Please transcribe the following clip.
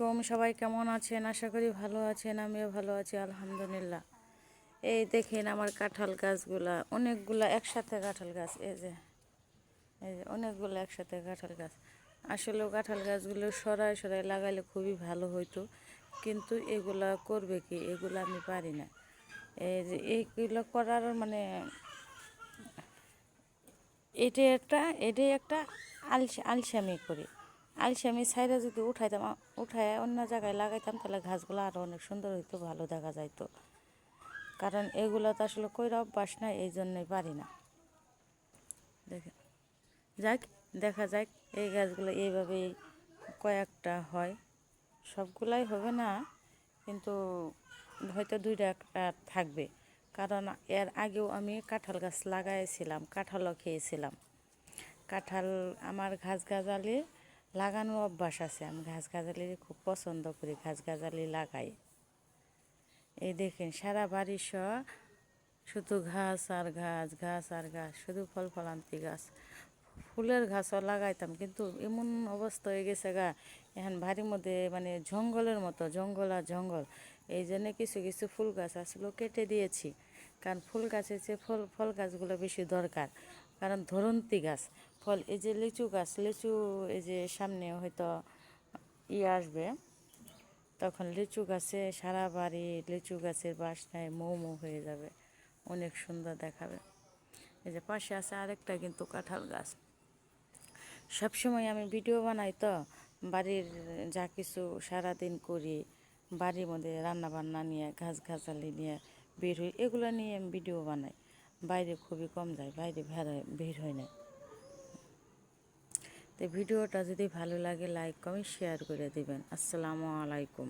তোম সবাই কেমন আছেন? আশা করি ভালো আছেন, আমিও ভালো আছি, আলহামদুলিল্লাহ। এই দেখেন আমার কাঁঠাল গাছগুলা, অনেকগুলা একসাথে কাঁঠাল গাছ, এই যে এই যে, অনেকগুলো একসাথে কাঁঠাল গাছ। আসলে কাঁঠাল গাছগুলো সরাই সরাই লাগাইলে খুবই ভালো হইতো, কিন্তু এগুলা করবে কি? এগুলো আমি পারি না। এই যে, এইগুলো করার মানে এটা একটা, এটাই একটা আলস, আলসামি করি। আলসামি সাইডে যদি উঠাইতাম উঠায় অন্য জায়গায় লাগাইতাম, তাহলে ঘাসগুলো আরও অনেক সুন্দর হইতো, ভালো দেখা যাইতো। কারণ এগুলো তো আসলে কইরা অভ্যাস নাই, এই জন্যই পারি না। দেখেন, যাক, দেখা যাক, এই গাছগুলো এইভাবেই কয়েকটা হয়। সবগুলাই হবে না, কিন্তু হয়তো দুইটা একটা থাকবে। কারণ এর আগেও আমি কাঁঠাল গাছ লাগাইছিলাম, কাঁঠালও খেয়েছিলাম। কাঁঠাল আমার ঘাস গাছালি লাগানোর অভ্যাস আছে। আমি ঘাস গাছালি খুব পছন্দ করি ঘাস গাছালি লাগাই। এই দেখেন, সারা বাড়ি সহ শুধু ঘাস আর ঘাস ঘাস আর ঘাস, শুধু ফল ফলান্তি গাছ। ফুলের ঘাসও লাগাইতাম, কিন্তু এমন অবস্থা হয়ে গেছে গা, এখন বাড়ির মধ্যে মানে জঙ্গলের মতো, জঙ্গল আর জঙ্গল। এই জন্য কিছু কিছু ফুল গাছ আসলে কেটে দিয়েছি। কারণ ফুল গাছের চেয়ে ফল ফল গাছগুলো বেশি দরকার। কারণ ধরন্তি গাছ, ফল, এই যে লিচু গাছ, লিচু এই যে সামনে হয়তো ই আসবে, তখন লিচু গাছে সারা বাড়ি লিচু গাছের বাসনায় মৌ মৌ হয়ে যাবে, অনেক সুন্দর দেখাবে। এই যে পাশে আছে আরেকটা কিন্তু কাঁঠাল গাছ। সবসময় আমি ভিডিও বানাই তো, বাড়ির যা কিছু সারাদিন করি, বাড়ির মধ্যে রান্না বান্না নিয়ে ঘাস ঘাসালি নিয়ে বের হই, এগুলো নিয়ে আমি ভিডিও বানাই। বাইরে খুবই কম যায়, বাইরে ভিড় হয় না। তো ভিডিওটা যদি ভালো লাগে লাইক কমেন্ট শেয়ার করে দিবেন। আসসালামু আলাইকুম।